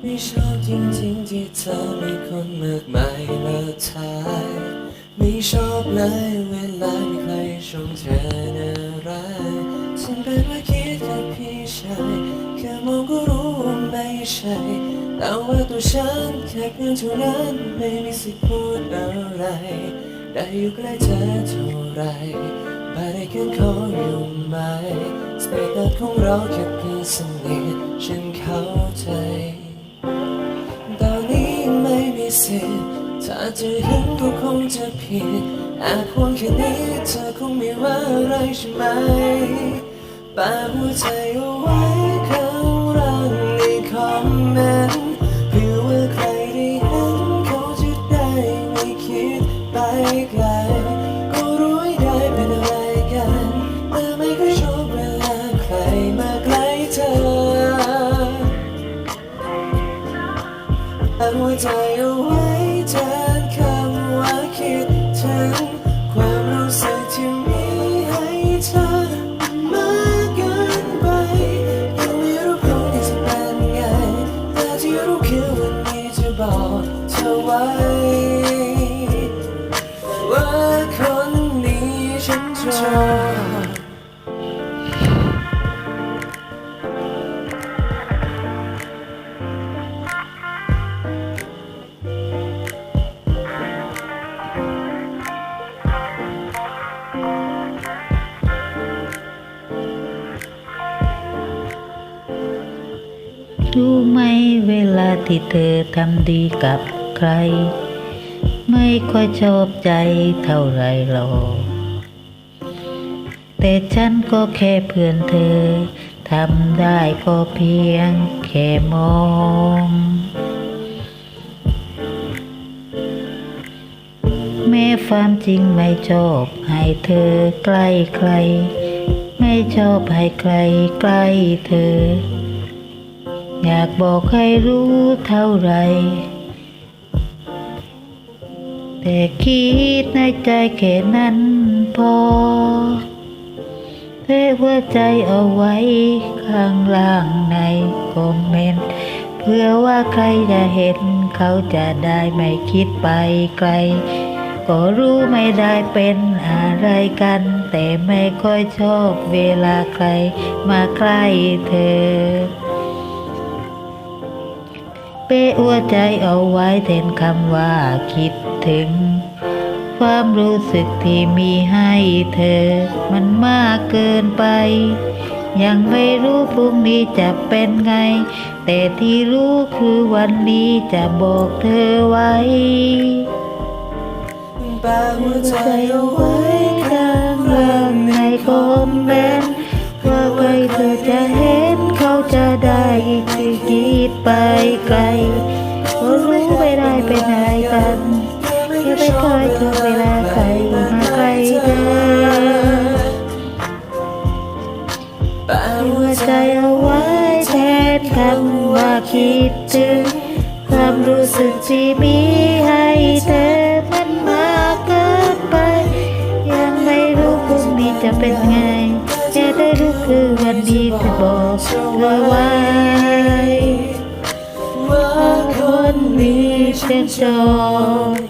ไม่ชอบจริงๆที่เธอมีคนมากมายมาทายไม่ชอบเลเวลามีใครชมเธอน่ารักฉันเป็นว่าคิดกับพี่ชายแค่มองรู้ไม่ใช่ แต่ว่าตัวฉันแค่เพียงเท่านั้นไม่มีสิทธิ์พูดอะไร ได้อยู่ใกล้เธอเท่าไรบาได้แค่ขออยู่ไหมสเตตัสของเราแค่เพียงสนิทฉันเข้าใจ ตอนนี้ไม่มีสิทธิ์ถ้าจะห็นก็คงจะผิดอบห่วงแค่นี้เธอคงไม่ว่าอะไรใช่ไหมปาหัวใจเอาไว้ ตั้ รู้ไหมเวลาที่เธอทำดีกับใคร ไม่ค่อยชอบใจเท่าไรหรอกแต่ฉันก็แค่เพื่อนเธอทำได้ก็เพียงแค่มองแม้ความจริงไม่ชอบให้เธอใกล้ใคร ไม่ชอบให้ใครใกล้เธอ อยากบอกให้รู้เท่าไร แต่คิดในใจแค่นั้นพอเทหัวใจเอาไว้ข้างล่างในคอมเมนต์เพื่อว่าใครจะเห็นเขาจะได้ไม่คิดไปไกล ก็รู้ไม่ได้เป็นอะไรกัน แต่ไม่ค่อยชอบเวลาใครมาใกล้เธอ เป้หัวใจเอาไว้แทนคำว่าคิดถึง ความรู้สึกที่มีให้เธอ มันมากเกินไป ยังไม่รู้พรุ่งนี้จะเป็นไง แต่ที่รู้คือวันนี้จะบอกเธอไว้ปาหัวใจเอาไว้ ไปไกลก็รู้ไม่ได้เป็นอะไรกันแค่ไม่เคยชอเวลาใครมาใกล้เธอปาหัวใจเอาไว้แทนคำว่าคิดถึงความรู้สึกที่มีให้เธอมันมากเกินไป ยังไม่รู้พรุ่งนี้จะเป็นไงแค่ได้รู้คือวันนี้จะบอกเธอไว้ ว่าคนนี้ฉันชอบ